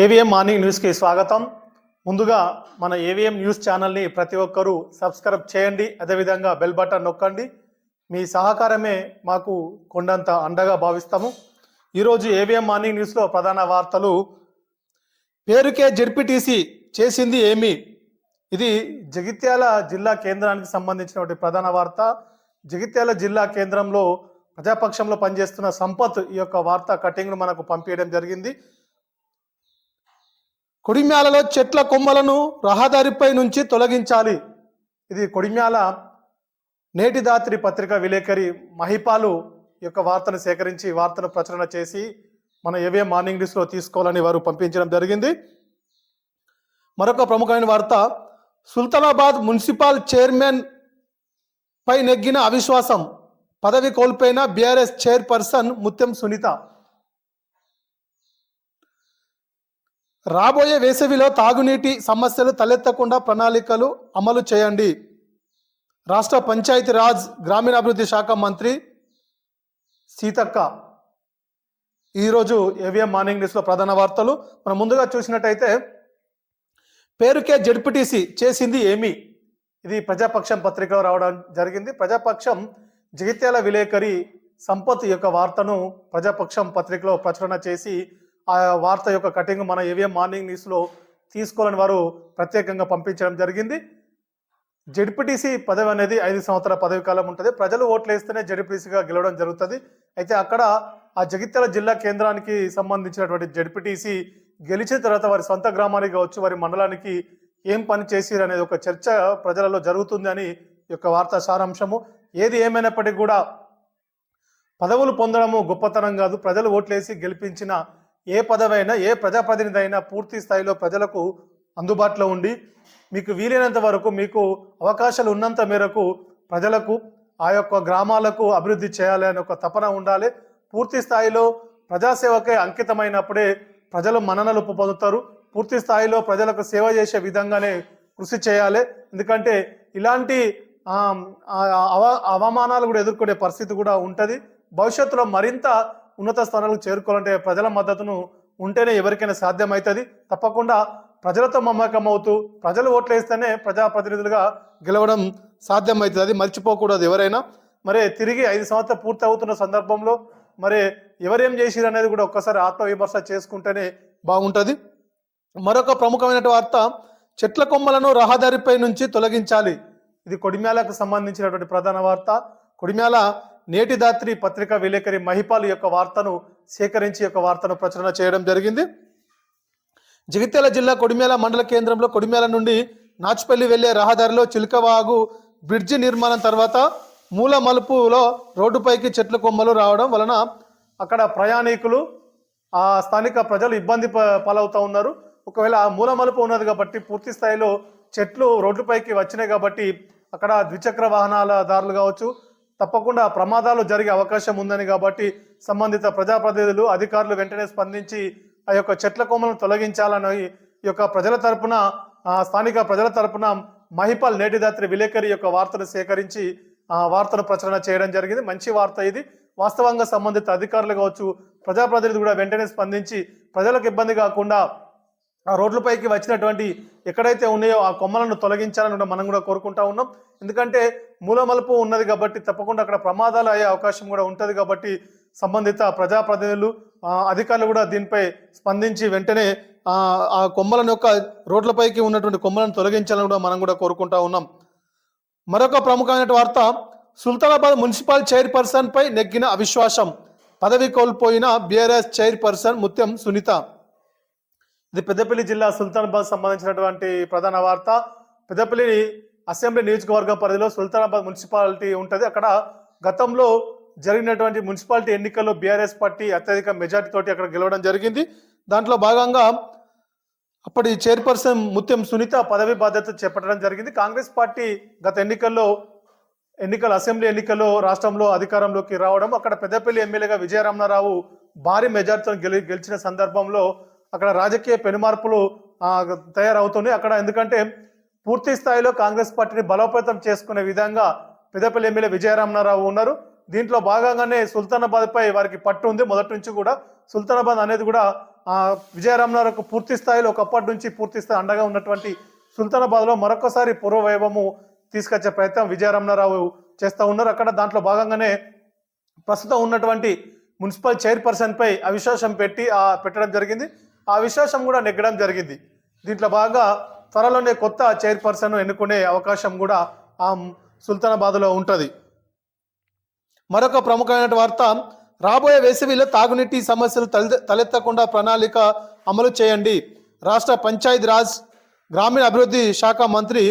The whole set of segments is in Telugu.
ఏవిఎం మార్నింగ్ న్యూస్కి స్వాగతం. ముందుగా మన ఏవిఎం న్యూస్ ఛానల్ని ప్రతి ఒక్కరూ సబ్స్క్రైబ్ చేయండి. అదేవిధంగా బెల్ బటన్ నొక్కండి. మీ సహకారమే మాకు కొండంత అండగా భావిస్తాము. ఈరోజు ఏవిఎం మార్నింగ్ న్యూస్లో ప్రధాన వార్తలు. పేరుకే జెడ్పీటీసీ చేసింది ఏమి? ఇది జగిత్యాల జిల్లా కేంద్రానికి సంబంధించినటువంటి ప్రధాన వార్త. జగిత్యాల జిల్లా కేంద్రంలో ప్రజాపక్షంలో పనిచేస్తున్న సంపత్ ఈ యొక్క వార్త కటింగ్ను మనకు పంపించడం జరిగింది. కొడిమ్యాలలో చెట్ల కొమ్మలను రహదారిపై నుంచి తొలగించాలి. ఇది కొడిమ్యాల నేటి దాత్రి పత్రిక విలేకరి మహిపాలు యొక్క వార్తను సేకరించి వార్తను ప్రచురణ చేసి మన ఏవే మార్నింగ్ న్యూస్లో తీసుకోవాలని వారు పంపించడం జరిగింది. మరొక ప్రముఖమైన వార్త సుల్తానాబాద్ మున్సిపల్ చైర్మన్ పై నెగ్గిన అవిశ్వాసం. పదవి కోల్పోయిన బీఆర్ఎస్ చైర్పర్సన్ ముత్యం సునీత. రాబోయే వేసవిలో తాగునీటి సమస్యలు తలెత్తకుండా ప్రణాళికలు అమలు చేయండి. రాష్ట్ర పంచాయతీ రాజ్ గ్రామీణాభివృద్ధి శాఖ మంత్రి సీతక్క. ఈరోజు ఏవిఎం మార్నింగ్ న్యూస్లో ప్రధాన వార్తలు. మనం ముందుగా చూసినట్టయితే పేరుకే జడ్పీటీసీ చేసింది ఏమి? ఇది ప్రజాపక్షం పత్రికలో రావడం జరిగింది. ప్రజాపక్షం జగిత్యాల విలేకరి సంపత్ యొక్క వార్తను ప్రజాపక్షం పత్రికలో ప్రచురణ చేసి ఆ వార్త యొక్క కటింగ్ మన ఏవిఎం మార్నింగ్ న్యూస్లో తీసుకోవాలని వారు ప్రత్యేకంగా పంపించడం జరిగింది. జడ్పీటీసీ పదవి అనేది ఐదు సంవత్సరాల పదవి కాలం ఉంటుంది. ప్రజలు ఓట్లు వేస్తేనే జడ్పీటీసీగా గెలవడం జరుగుతుంది. అయితే అక్కడ ఆ జగిత్యాల జిల్లా కేంద్రానికి సంబంధించినటువంటి జడ్పీటీసీ గెలిచిన తర్వాత వారి సొంత గ్రామానికి కావచ్చు వారి మండలానికి ఏం పని చేసిరు అనేది ఒక చర్చ ప్రజలలో జరుగుతుంది అని యొక్క వార్తా సారాంశము. ఏది ఏమైనప్పటికీ కూడా పదవులు పొందడము గొప్పతనం కాదు. ప్రజలు ఓట్లేసి గెలిపించిన ఏ పదవైనా ఏ ప్రజాప్రతినిధి అయినా పూర్తి స్థాయిలో ప్రజలకు అందుబాటులో ఉండి మీకు వీలైనంత వరకు మీకు అవకాశాలు ఉన్నంత మేరకు ప్రజలకు ఆ యొక్క గ్రామాలకు అభివృద్ధి చేయాలి అనే ఒక తపన ఉండాలి. పూర్తి స్థాయిలో ప్రజాసేవకే అంకితమైనప్పుడే ప్రజలు మన్ననలు పొందుతారు. పూర్తి స్థాయిలో ప్రజలకు సేవ చేసే విధంగానే కృషి చేయాలి. ఎందుకంటే ఇలాంటి అవ అవమానాలు కూడా ఎదుర్కొనే పరిస్థితి కూడా ఉంటుంది. భవిష్యత్తులో మరింత ఉన్నత స్థానాలకు చేరుకోవాలంటే ప్రజల మద్దతును ఉంటేనే ఎవరికైనా సాధ్యమవుతుంది తప్పకుండా ప్రజలతో మమ్మకం అవుతూ ప్రజలు ఓట్లు వేస్తేనే ప్రజాప్రతినిధులుగా గెలవడం సాధ్యమవుతుంది అది మర్చిపోకూడదు ఎవరైనా. మరి తిరిగి ఐదు సంవత్సరాలు పూర్తి అవుతున్న సందర్భంలో మరి ఎవరేం చేసిరు అనేది కూడా ఒక్కసారి ఆత్మవిమర్శ చేసుకుంటేనే బాగుంటుంది. మరొక ప్రముఖమైన వార్త చెట్ల కొమ్మలను రహదారిపై నుంచి తొలగించాలి. ఇది కొడిమ్యాలకు సంబంధించినటువంటి ప్రధాన వార్త. కొడిమ్యాల నేటిదాత్రి పత్రికా పత్రిక విలేకరి మహిపాల్ యొక్క వార్తను సేకరించి యొక్క వార్తను ప్రచురణ చేయడం జరిగింది. జగిత్యాల జిల్లా కొడిమేల మండల కేంద్రంలో కొడిమేల నుండి నాచుపల్లి వెళ్ళే రహదారిలో చిలకవాగు బ్రిడ్జి నిర్మాణం తర్వాత మూల మలుపులో రోడ్డుపైకి చెట్ల కొమ్మలు రావడం వలన అక్కడ ప్రయాణికులు ఆ స్థానిక ప్రజలు ఇబ్బంది ప- ఉన్నారు. ఒకవేళ ఆ మూల మలుపు ఉన్నది కాబట్టి పూర్తి స్థాయిలో చెట్లు రోడ్డుపైకి వచ్చినాయి కాబట్టి అక్కడ ద్విచక్ర వాహనాల దారులు కావచ్చు తప్పకుండా ప్రమాదాలు జరిగే అవకాశం ఉందని కాబట్టి సంబంధిత ప్రజాప్రతినిధులు అధికారులు వెంటనే స్పందించి ఆ యొక్క చెట్ల కొమ్మలను తొలగించాలని ఈ యొక్క ప్రజల తరపున స్థానిక ప్రజల తరపున మహిపాల్ నేటిదాత్రి విలేకరి యొక్క వార్తను సేకరించి ఆ వార్తను ప్రచురణ చేయడం జరిగింది. మంచి వార్త ఇది. వాస్తవంగా సంబంధిత అధికారులు కావచ్చు ప్రజాప్రతినిధులు కూడా వెంటనే స్పందించి ప్రజలకు ఇబ్బంది కాకుండా ఆ రోడ్లపైకి వచ్చినటువంటి ఎక్కడైతే ఉన్నాయో ఆ కొమ్మలను తొలగించాలని కూడా మనం కూడా కోరుకుంటా ఉన్నాం. ఎందుకంటే మూలమలుపు ఉన్నది కాబట్టి తప్పకుండా అక్కడ ప్రమాదాలు అయ్యే అవకాశం కూడా ఉంటుంది కాబట్టి సంబంధిత ప్రజాప్రతినిధులు అధికారులు కూడా దీనిపై స్పందించి వెంటనే ఆ ఆ కొమ్మలను యొక్క రోడ్లపైకి ఉన్నటువంటి కొమ్మలను తొలగించాలని కూడా మనం కూడా కోరుకుంటా ఉన్నాం. మరొక ప్రముఖమైన వార్త సుల్తానాబాద్ మున్సిపల్ చైర్పర్సన్ పై నెగ్గిన అవిశ్వాసం. పదవి కోల్పోయిన బీఆర్ఎస్ చైర్పర్సన్ ముత్యం సునీత. ఇది పెద్దపల్లి జిల్లా సుల్తానాబాద్ సంబంధించినటువంటి ప్రధాన వార్త. పెద్దపల్లి అసెంబ్లీ నియోజకవర్గ పరిధిలో సుల్తానాబాద్ మున్సిపాలిటీ ఉంటుంది. అక్కడ గతంలో జరిగినటువంటి మున్సిపాలిటీ ఎన్నికల్లో బీఆర్ఎస్ పార్టీ అత్యధిక మెజార్టీ తోటి అక్కడ గెలవడం జరిగింది. దాంట్లో భాగంగా అప్పటి చైర్పర్సన్ ముత్యం సునీత పదవి బాధ్యత చేపట్టడం జరిగింది. కాంగ్రెస్ పార్టీ గత ఎన్నికల్లో ఎన్నికల అసెంబ్లీ ఎన్నికల్లో రాష్ట్రంలో అధికారంలోకి రావడం అక్కడ పెద్దపల్లి ఎమ్మెల్యేగా విజయరమణారావు భారీ మెజార్టీతో గెలి గెలిచిన సందర్భంలో అక్కడ రాజకీయ పెనుమార్పులు తయారవుతున్నాయి. అక్కడ ఎందుకంటే పూర్తి స్థాయిలో కాంగ్రెస్ పార్టీని బలోపేతం చేసుకునే విధంగా పెద్దపల్లి ఎమ్మెల్యే విజయరామనారావు ఉన్నారు. దీంట్లో భాగంగానే సుల్తానాబాద్పై వారికి పట్టు ఉంది. మొదటి నుంచి కూడా సుల్తానాబాద్ అనేది కూడా విజయరామనారావుకు పూర్తి స్థాయిలో ఒకప్పటి నుంచి పూర్తి స్థాయి అండగా ఉన్నటువంటి సుల్తానాబాద్లో మరొకసారి పూర్వవైభవము తీసుకొచ్చే ప్రయత్నం విజయరామనారావు చేస్తూ ఉన్నారు. అక్కడ దాంట్లో భాగంగానే ప్రస్తుతం ఉన్నటువంటి మున్సిపల్ చైర్పర్సన్పై అవిశ్వాసం పెట్టి ఆ పెట్టడం జరిగింది. ఆ విశ్వాసం కూడా నెగ్గడం జరిగింది. దీంట్లో బాగా త్వరలోనే కొత్త చైర్పర్సన్ ఎన్నుకునే అవకాశం కూడా ఆ సుల్తానాబాద్లో ఉంటుంది. మరొక ప్రముఖమైన వార్త రాబోయే వేసవిలో తాగునీటి సమస్యలు తలె తలెత్తకుండా ప్రణాళిక అమలు చేయండి. రాష్ట్ర పంచాయతీ రాజ్ గ్రామీణ అభివృద్ధి శాఖ మంత్రి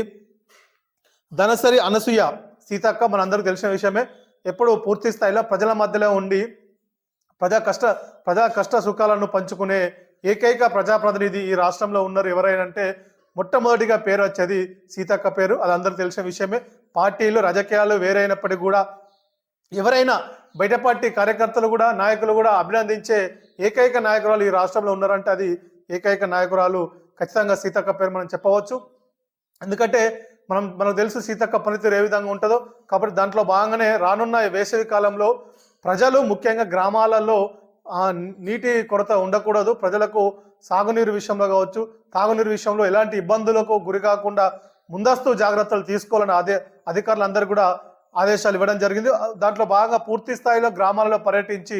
ధనసరి అనసూయ. సీతక్క మనందరికీ తెలిసిన విషయమే. ఎప్పుడు పూర్తి స్థాయిలో ప్రజల మధ్యలో ఉండి ప్రజా కష్ట ప్రజా కష్ట సుఖాలను పంచుకునే ఏకైక ప్రజాప్రతినిధి ఈ రాష్ట్రంలో ఉన్నారు ఎవరైనా అంటే మొట్టమొదటిగా పేరు వచ్చేది సీతక్క పేరు. అది అందరూ తెలిసిన విషయమే. పార్టీలు రాజకీయాలు వేరైనప్పటికీ కూడా ఎవరైనా బయట పార్టీ కార్యకర్తలు కూడా నాయకులు కూడా అభినందించే ఏకైక నాయకురాలు ఈ రాష్ట్రంలో ఉన్నారంటే అది ఏకైక నాయకురాలు ఖచ్చితంగా సీతక్క పేరు మనం చెప్పవచ్చు. ఎందుకంటే మనం మనకు తెలుసు సీతక్క పనితీరు ఏ విధంగా ఉంటుందో. కాబట్టి దాంట్లో భాగంగానే రానున్న వేసవి కాలంలో ప్రజలు ముఖ్యంగా గ్రామాలలో నీటి కొరత ఉండకూడదు. ప్రజలకు సాగునీరు విషయంలో కావచ్చు తాగునీరు విషయంలో ఎలాంటి ఇబ్బందులకు గురి కాకుండా ముందస్తు జాగ్రత్తలు తీసుకోవాలని అదే అధికారులందరూ కూడా ఆదేశాలు ఇవ్వడం జరిగింది. దాంట్లో బాగా పూర్తి స్థాయిలో గ్రామాలలో పర్యటించి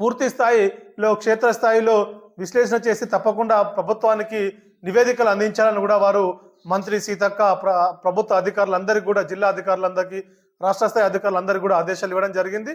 పూర్తి స్థాయిలో క్షేత్రస్థాయిలో విశ్లేషణ చేసి తప్పకుండా ప్రభుత్వానికి నివేదికలు అందించాలని కూడా వారు మంత్రి సీతక్క ప్ర ప్రభుత్వ అధికారులందరికీ కూడా జిల్లా అధికారులందరికీ రాష్ట్ర స్థాయి అధికారులందరికీ కూడా ఆదేశాలు ఇవ్వడం జరిగింది.